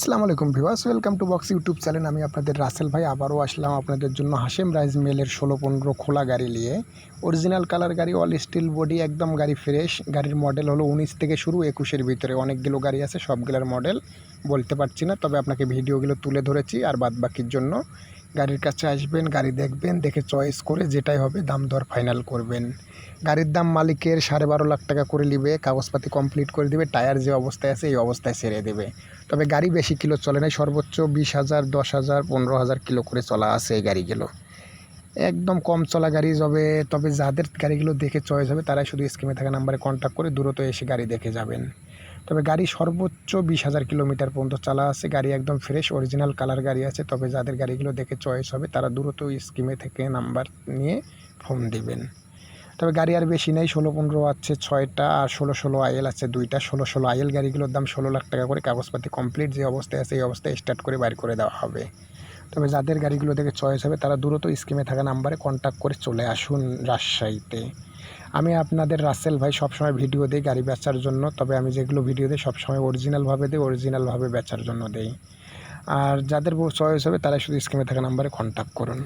আসসালামু আলাইকুম viewers, welcome to box YouTube channel. আমি আপনাদের রাসেল ভাই, আবারও আসলাম আপনাদের জন্য হাশেম রাইজ মেলের ষোলো পনেরো খোলা গাড়ি নিয়ে। অরিজিনাল কালার গাড়ি অল স্টিল বডি একদম গাড়ি ফ্রেশ গাড়ির মডেল হলো উনিশ থেকে শুরু একুশের ভিতরে। অনেকগুলো গাড়ি আছে, সবগুলোর মডেল বলতে পারছি না, তবে আপনাকে ভিডিওগুলো তুলে ধরেছি আর বাদ বাকির জন্য। গাড়ির কাছে আসবেন, গাড়ি দেখবেন, দেখে চয়েস করে যেটাই হবে দাম দর ফাইনাল করবেন। গাড়ির দাম মালিকের সাড়ে বারো লাখ টাকা করে নিবে, কাগজপাতি কমপ্লিট করে দিবে টায়ার যে অবস্থায় আছে এই অবস্থায় সেরে দেবে। তবে গাড়ি বেশি কিলো চলে না সর্বোচ্চ বিশ হাজার, দশ হাজার, পনেরো হাজার কিলো করে চলা আছে এই গাড়িগুলো। একদম কম চলা গাড়ি যাবে, তবে যাদের গাড়িগুলো দেখে চয়েস হবে তারাই শুধু স্কিমে থাকা নাম্বারে কন্ট্যাক্ট করে দ্রুত এসে গাড়ি দেখে যাবেন। তবে গাড়ি সর্বোচ্চ বিশ হাজার কিলোমিটার পর্যন্ত চালা আছে। গাড়ি একদম ফ্রেশ অরিজিনাল কালার গাড়ি আছে। তবে যাদের গাড়িগুলো দেখে চয়েস হবে, তারা দ্রুত স্কিমে থেকে নাম্বার নিয়ে ফোন দিবেন। তবে গাড়ি আর বেশি নেই, ষোলো পনেরো আছে ছয়টা আর ষোলো ষোলো আইএল আছে দুইটা। ষোলো ষোলো আইএল গাড়িগুলোর দাম ষোলো লাখ টাকা করে কাগজপাতি কমপ্লিট যে অবস্থায় আছে, এই অবস্থায় স্টার্ট করে বাইর করে দেওয়া হবে। তবে যাদের গাড়িগুলো দেখে চয়েস হবে, তারা দ্রুত স্কিমে থাকা নাম্বারে কন্ট্যাক্ট করে চলে আসুন রাজশাহীতে। আমি আপনাদের রাসেল ভাই সবসময় ভিডিও দিই গাড়ি বেচার জন্য, তবে আমি যেগুলো ভিডিও দিই সবসময় অরিজিনালভাবে দিই অরিজিনালভাবে বেচার জন্য দেই। আর যাদের চয়েস হবে তারা শুধু স্কিমে থাকা নাম্বারে কন্ট্যাক্ট করুন।